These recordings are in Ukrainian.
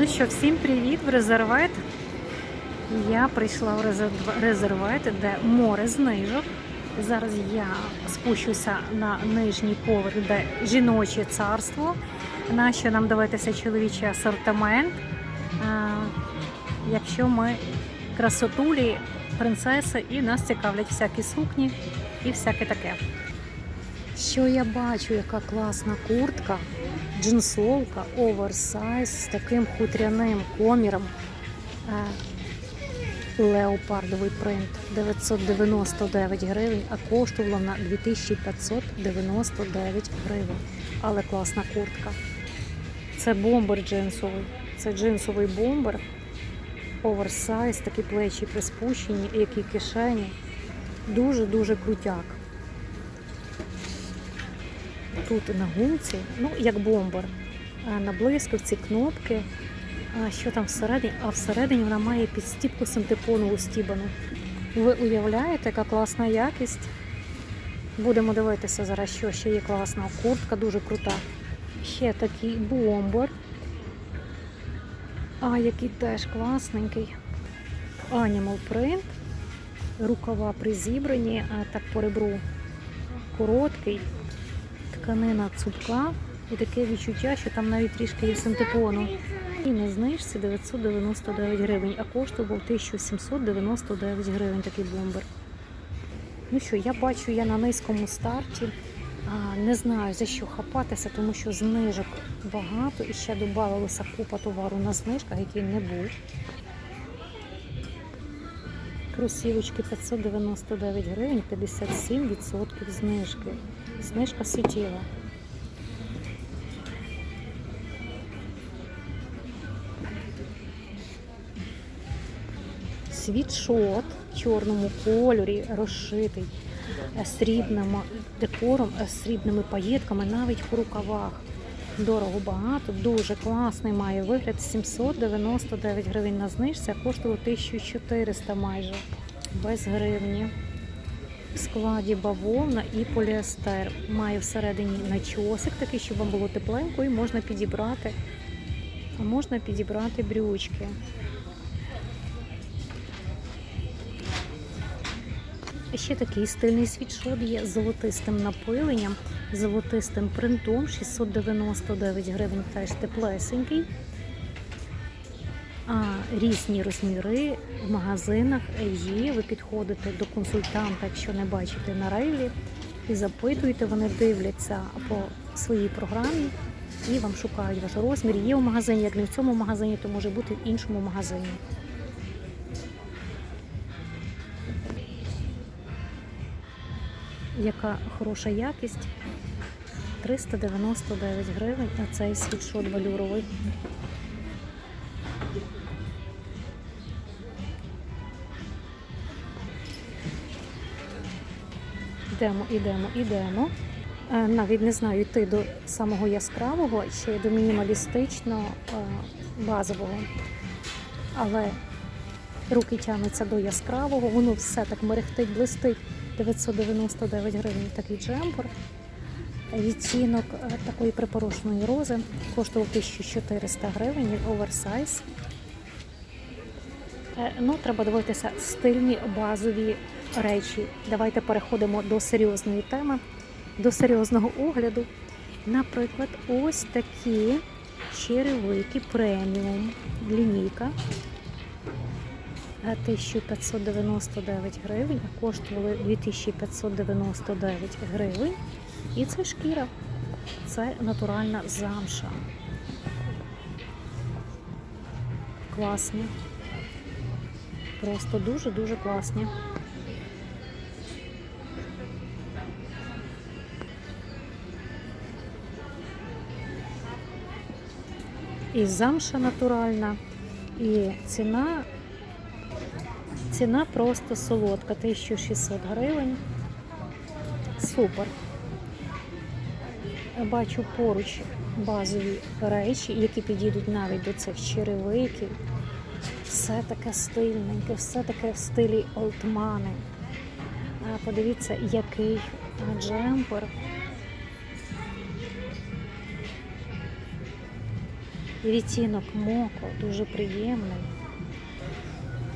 Ну що, всім привіт в резервет. Я прийшла в резерв- резервет, де море знижок. Зараз я спущуся на нижній поверх, де жіноче царство. Нащо нам дивитися чоловічий асортимент? Якщо ми красотулі, принцеси, і нас цікавлять всякі сукні і всяке таке. Що я бачу, яка класна куртка, джинсовка, оверсайз з таким хутряним коміром. Е, Леопардовий принт 999 гривень, а коштувала вона 2599 гривень. Але класна куртка. Це бомбер джинсовий. Це джинсовий бомбер. Оверсайз, такі плечі приспущені, які кишені. Дуже-дуже крутяк. Тут на гумці, ну як бомбер. А На блискавці кнопки. Що там всередині? А всередині вона має підстіпку синтепонову стібану. Ви уявляєте, яка класна якість? Будемо дивитися зараз, що ще є класна. Куртка дуже крута. Ще такий бомбер. А, який теж класненький. Animal print. Рукава призібрані, а так по ребру короткий. Тканина цупка. І таке відчуття, що там навіть трішки є синтепону. І на знижці 999 гривень, а коштував 1799 гривень такий бомбер. Ну що, я бачу, я на низькому старті. Не знаю за що хапатися, тому що знижок багато і ще додавалося купа товару на знижках, який не був. Кросівочки 599 гривень, 57% знижки. Знижка суттєва. світшот в чорному кольорі, розшитий е, срібним декором, е, срібними паєтками, навіть по рукавах. Дорого багато, дуже класний має вигляд. 799 гривень на знижці, а коштувало 1400 майже без гривні. В складі бавовна і поліестер. Має всередині начосик такий, щоб вам було тепленько, і можна підібрати, а можна підібрати брючки. Ще такий стильний світшот є з золотистим напиленням, золотистим принтом 699 гривень, теж теплесенький. А різні розміри в магазинах є. Ви підходите до консультанта, якщо не бачите на рейлі, і запитуєте, вони дивляться по своїй програмі і вам шукають ваш розмір. Є в магазині, як не в цьому магазині, то може бути в іншому магазині. яка хороша якість. 399 гривень, а цей світшот валюровий. Ідемо, ідемо, ідемо. Е, Навіть не знаю, йти до самого яскравого, й до мінімалістично е, базового. Але руки тягнуться до яскравого, воно все так мерехтить, блистить. 999 гривень такий джемпер. Відтінок е, такої припорошеної рози коштував 1400 гривень, оверсайз. Ну, треба дивитися стильні базові речі. Давайте переходимо до серйозної теми, до серйозного огляду. Наприклад, ось такі черевики преміум лінійка. 1599 гривень, а коштували 2599 гривень. І це шкіра, це натуральна замша. Класні. Просто дуже-дуже класні. І замша натуральна, і ціна Ціна просто солодка, 1600 гривень. Супер. Бачу поруч базові речі, які підійдуть навіть до цих черевиків. Все таке стильненьке, все таке в стилі олдмани. Подивіться, який джемпер. Відтінок моко дуже приємний.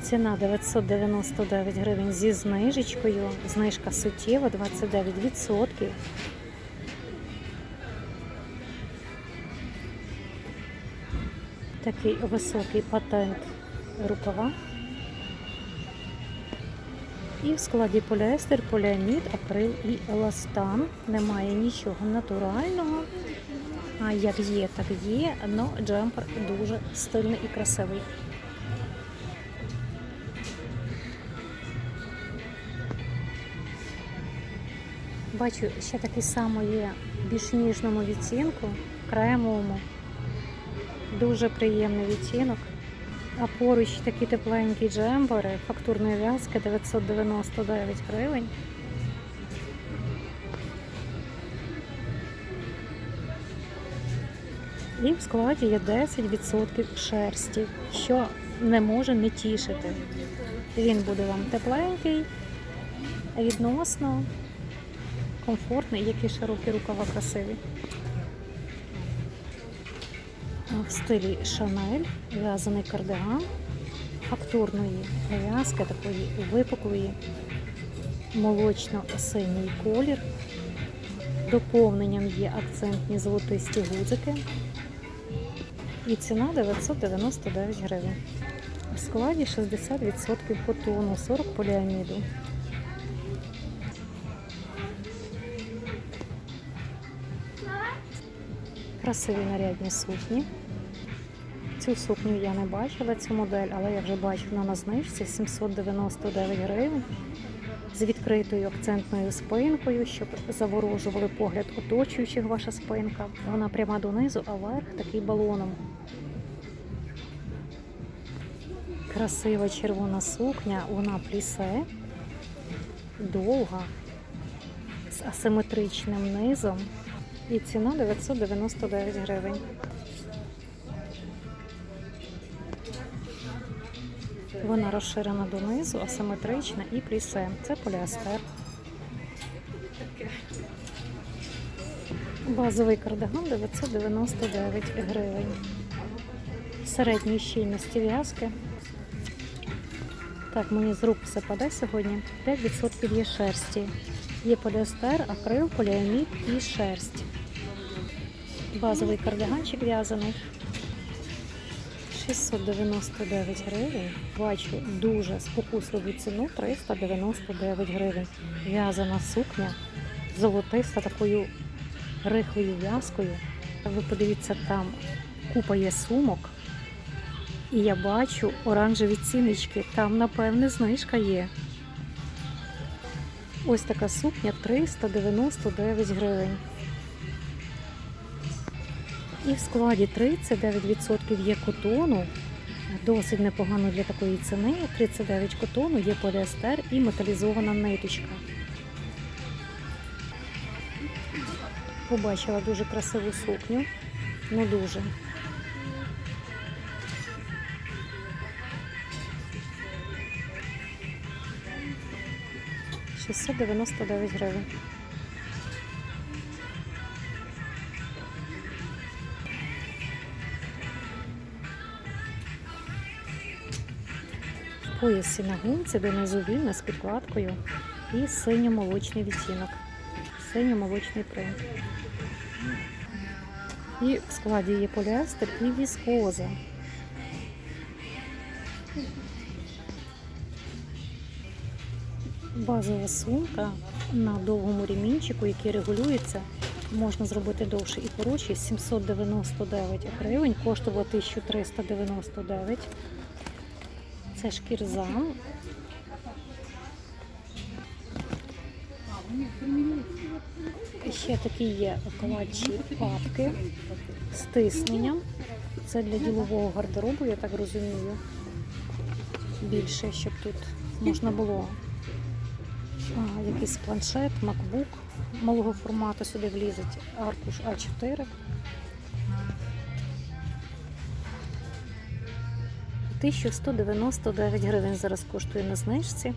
Ціна 999 гривень зі знижечкою. Знижка суттєва 29%. Такий високий патент рукава. І в складі поліестер, поліамід, акрил і еластан. Немає нічого натурального. Як є, так є. Но джемпер дуже стильний і красивий. Бачу, ще такий самий є більш ніжному відтінку, кремовому. Дуже приємний відтінок. А поруч такі тепленькі джембери, фактурної в'язки 999 гривень. І в складі є 10% шерсті, що не може не тішити. Він буде вам тепленький, відносно комфортний, які широкі рукава красиві. В стилі Шанель в'язаний кардиган фактурної в'язки, такої випуклої, молочно-синій колір. Доповненням є акцентні золотисті гудзики. І ціна 999 гривень. В складі 60% котону, 40 поліаміду. Красиві нарядні сукні. Цю сукню я не бачила, цю модель, але я вже бачу вона на знижці 799 гривень з відкритою акцентною спинкою, щоб заворожували погляд оточуючих ваша спинка. Вона пряма донизу, а верх такий балоном. Красива червона сукня, вона плісе, довга, з асиметричним низом. І ціна 999 гривень. Вона розширена донизу, асиметрична і плісе. Це поліастер. Базовий кардиган 999 гривень. Середньої щільності в'язки. Так, мені з рук все паде сьогодні. 5% є шерсті. Є поліестер, акрил, поліамід і шерсть. Базовий кардиганчик в'язаний. 699 гривень. Бачу дуже спокусливу ціну 399 гривень. В'язана сукня, золотиста такою рихлою в'язкою. Ви подивіться, там купа є сумок. І я бачу оранжеві ціночки. Там, напевне, знижка є. Ось така сукня 399 гривень. І в складі 39% є котону. Досить непогано для такої ціни. 39 котону, є поліестер і металізована ниточка. Побачила дуже красиву сукню. Ну дуже. Шістсот дев'яносто гривень. Поясі на гумці донизу вільна з підкладкою і синьо-молочний відтінок. Синьо-молочний принт. І в складі є поліестер і віскоза. Базова сумка на довгому ремінчику, який регулюється. Можна зробити довше і коротше. 799 гривень, коштувала 1399. Це шкірза. Ще такі є кладчі папки з тисненням. Це для ділового гардеробу, я так розумію. Більше, щоб тут можна було а, якийсь планшет, MacBook малого формату сюди влізить аркуш А4. 1199 гривень зараз коштує на знижці.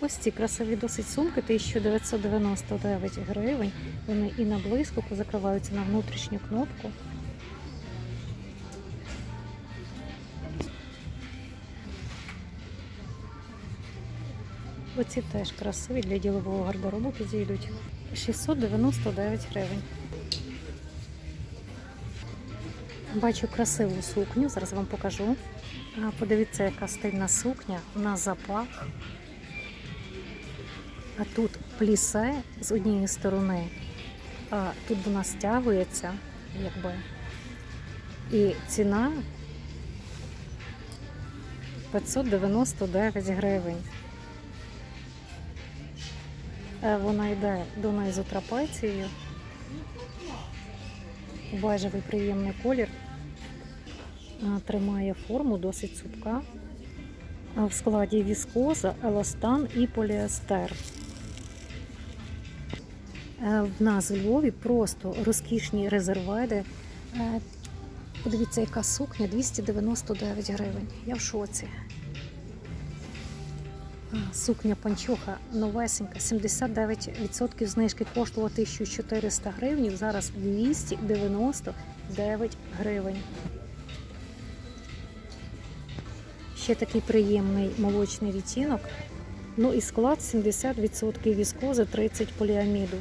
Ось ці красиві досить сумки 1999 гривень. Вони і на блискавку закриваються на внутрішню кнопку. Оці теж красиві для ділового гардеробу підійдуть. 699 гривень. Бачу красиву сукню, зараз вам покажу. Подивіться, яка стильна сукня на запах. А тут плісе з однієї сторони, а тут вона стягується, якби. І ціна 599 гривень. Е, Вона йде донизу трапецією. Бежевий приємний колір. Тримає форму, досить цупка. В складі віскоза, еластан і поліестер. Е, В нас у Львові просто розкішні резерведи. Е, Подивіться, яка сукня 299 гривень. Я в шоці. Сукня панчоха новесенька, 79% знижки коштувала 1400 гривень, зараз 299 гривень. Ще такий приємний молочний відтінок. Ну і склад 70% віскози, 30 поліаміду.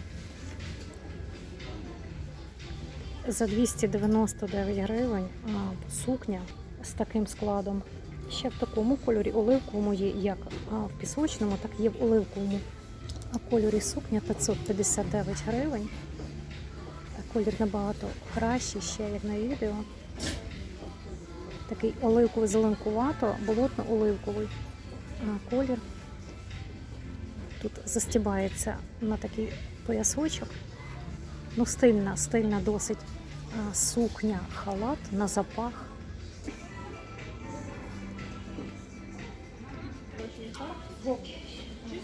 За 299 гривень сукня з таким складом. Ще в такому кольорі оливковому є як в пісочному, так і в оливковому. А кольорі сукня 559 гривень. Колір набагато кращий, ще як на відео. Такий оливковий зеленкувато, болотно-оливковий колір. Тут застібається на такий поясочок. Ну, стильна, стильна досить сукня, халат на запах.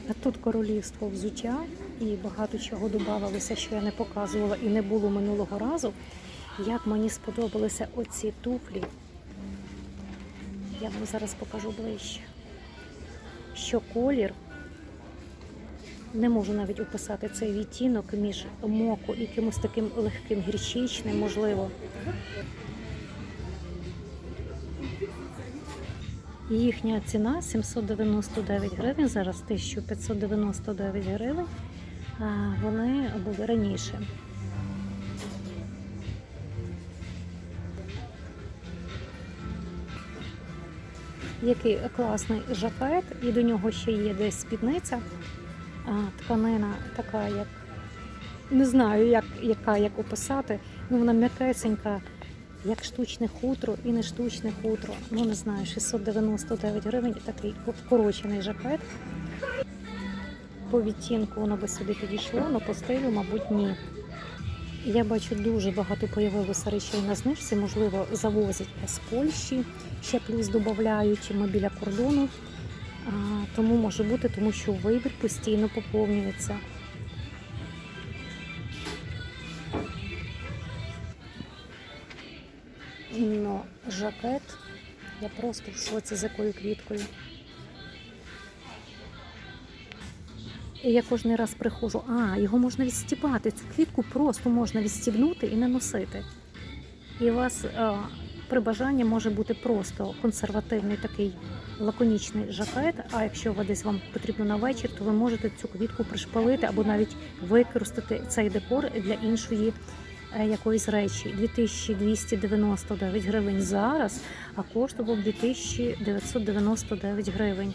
А тут королівство взуття і багато чого додавалося, що я не показувала і не було минулого разу. Як мені сподобалися оці туфлі. Я вам зараз покажу ближче. Що колір, не можу навіть описати цей відтінок між моко і якимось таким легким гірчичним, можливо. Їхня ціна 799 гривень, зараз 1599 гривень. Вони були раніше. Який класний жакет, і до нього ще є десь спідниця. Тканина така, як не знаю, як, яка як описати. Ну, вона м'якесенька, як штучне хутро і не штучне хутро. Ну не знаю, 699 гривень такий вкорочений жакет. По відтінку воно би сюди підійшло, але по стилю, мабуть, ні. Я бачу, дуже багато появилося речей на знижці, можливо, завозять з Польщі, ще плюс додають ми біля кордону. Тому може бути, тому що вибір постійно поповнюється. Но жакет, я просто в шоці з якою квіткою. Я кожен раз приходжу, а, його можна відстібати. Цю квітку просто можна відстібнути і не носити. І у вас а, при бажанні може бути просто консервативний такий лаконічний жакет. А якщо ви десь вам потрібно на вечір, то ви можете цю квітку пришпалити або навіть використати цей декор для іншої е, якоїсь речі. 2299 гривень зараз, а коштував 2999 гривень.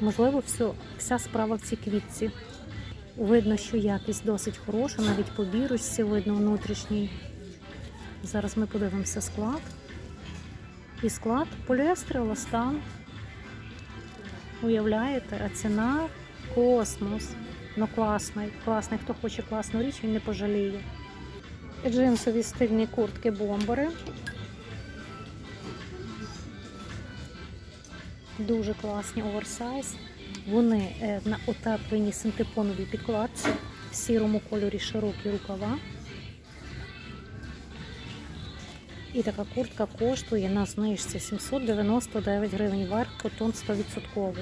Можливо, все, вся справа в цій квітці. Видно, що якість досить хороша, навіть по бірочці видно внутрішній. Зараз ми подивимося склад. І склад поліестер, еластан. Уявляєте, а ціна космос. Ну класний, класний. Хто хоче класну річ, він не пожаліє. Джинсові стильні куртки Дуже класні оверсайз. Вони е, на утепленій синтепоновій підкладці в сірому кольорі широкі рукава. І така куртка коштує на знижці 799 гривень верх, котон 100%.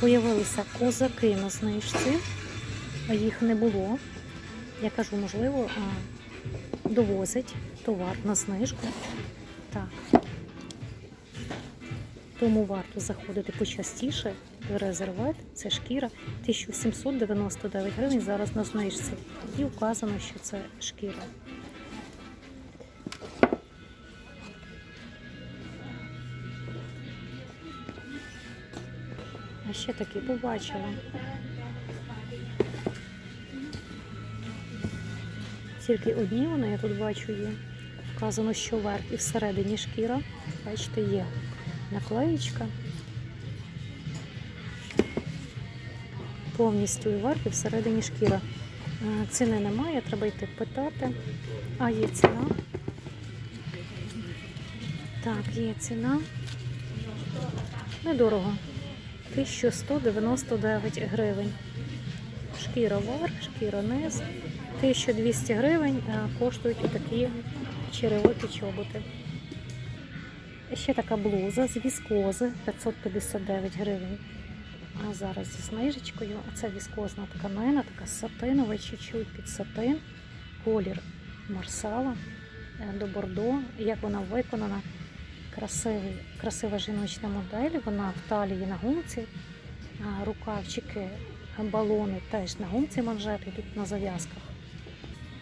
Появилися козаки на знижці, а їх не було. Я кажу, можливо, довозять товар на знижку. Так. Тому варто заходити почастіше в резерват. Це шкіра 1799 гривень зараз на знижці. І вказано, що це шкіра. А ще такі побачила. Тільки одні вони я тут бачу є. Вказано, що верх і всередині шкіра. Бачите, є наклеєчка. Повністю і верх, всередині шкіра. Е, Ціни немає, треба йти питати. А є ціна. Так, є ціна. Недорого. 1199 гривень. Шкіра верх, шкіра низ. 1200 гривень коштують такі черевики чоботи. Ще така блуза з віскози 559 гривень. А зараз зі знижечкою. А це віскозна тканина, така сатинова, чуть-чуть під сатин. Колір марсала е, до бордо. Як вона виконана, красивий, красива жіночна модель. Вона в талії на гумці, рукавчики, балони теж на гумці манжети, тут на зав'язках.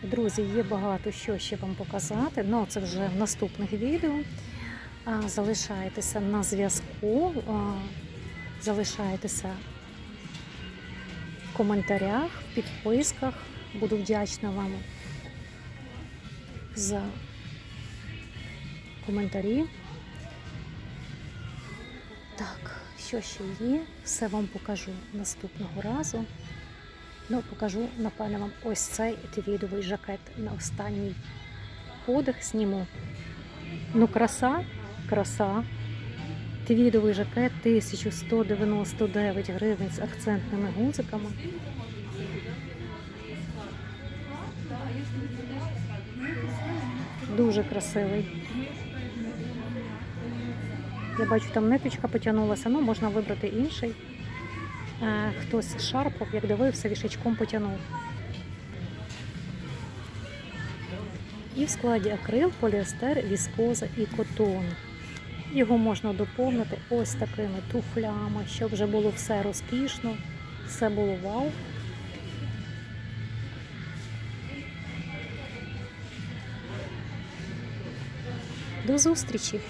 Друзі, є багато що ще вам показати, але це вже в наступних відео. А, Залишайтеся на зв'язку, залишайтеся в коментарях, в підписках. Буду вдячна вам за коментарі. Так, що ще є? Все вам покажу наступного разу. Ну, покажу, напевно, вам ось цей твідовий жакет на останній подих зніму. Ну, краса, краса. Твідовий жакет 1199 гривень з акцентними гудзиками. Дуже красивий. Я бачу, там ниточка потягнулася, ну можна вибрати інший. Е, Хтось шарпав, як дивився, вішачком потягнув. І в складі акрил, поліестер, віскоза і котон. Його можна доповнити ось такими туфлями, щоб вже було все розкішно, все було вау. До зустрічі!